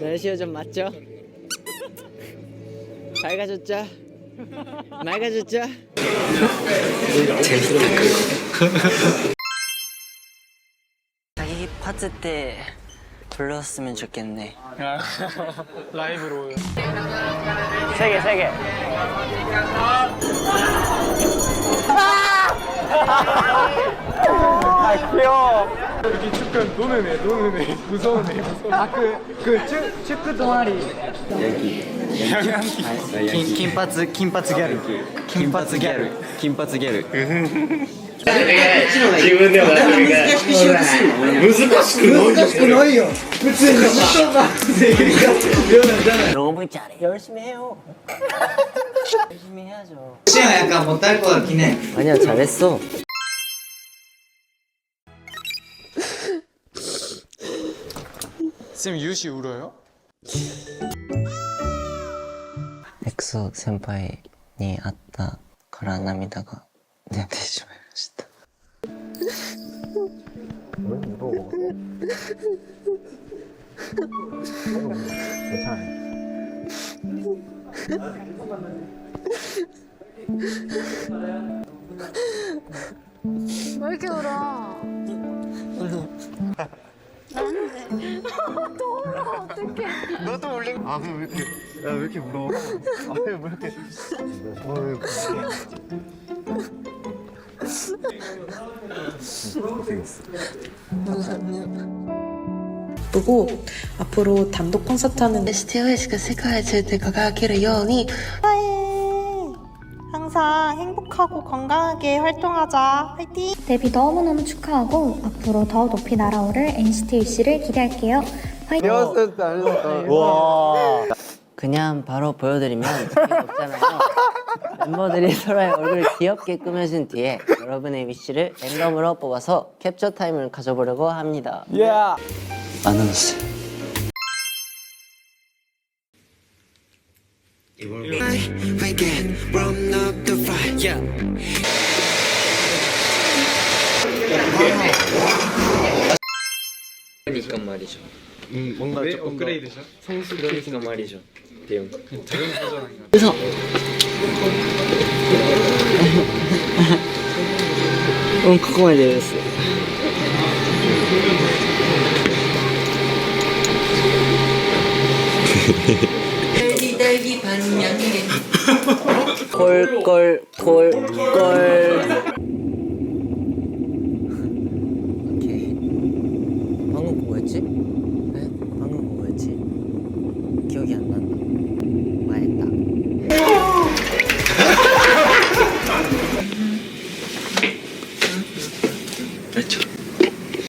날씨 요정 맞죠? 밝아졌죠? 맑아졌죠? 자기 파트 때 불렀으면 좋겠네 라이브로 세개 세개 이 렇게 축구 노는 애 노는 애 무서운 애 무서운 아그그 축구 동아리金金髪金髪ギャル金髪ギャル金髪ギャル 너무 잘해 열심히 해요 열심히 해야죠 시간 약간 못할 것 같긴 해 아니야 잘했어 쌤 유시 울어요? 엑소 센파이に会ったから涙が出てしまいました왜 이렇게 울어? 나는데. 또 울어, 어떡해. 너도 울린 아 근데 왜 이렇게 야왜 이렇게 울어? 아왜 이렇게 어왜 바쁘고 앞으로 단독 콘서트 하는 STOS가 세계에 절대 가기를 요니 항상 행복하고 건강하게 활동하자. 화이팅! 데뷔 너무너무 축하하고 앞으로 더 높이 날아오를 NCT UC를 기대할게요. 화이팅! 그냥 바로 보여드리면 재미없잖아요 멤버들이 서로의 얼굴을 귀엽게 꾸며준 뒤에 여러분의 위시를 랜덤으로 뽑아서 캡처 타임을 가져보려고 합니다 안 울었어 그러니까 말이죠. 뭔가 왜 업그레이드죠? 그러니까 말이죠. 대형? 그래서 응, こ 딸기 반 양념. 골골 골골. 방금 뭐였지?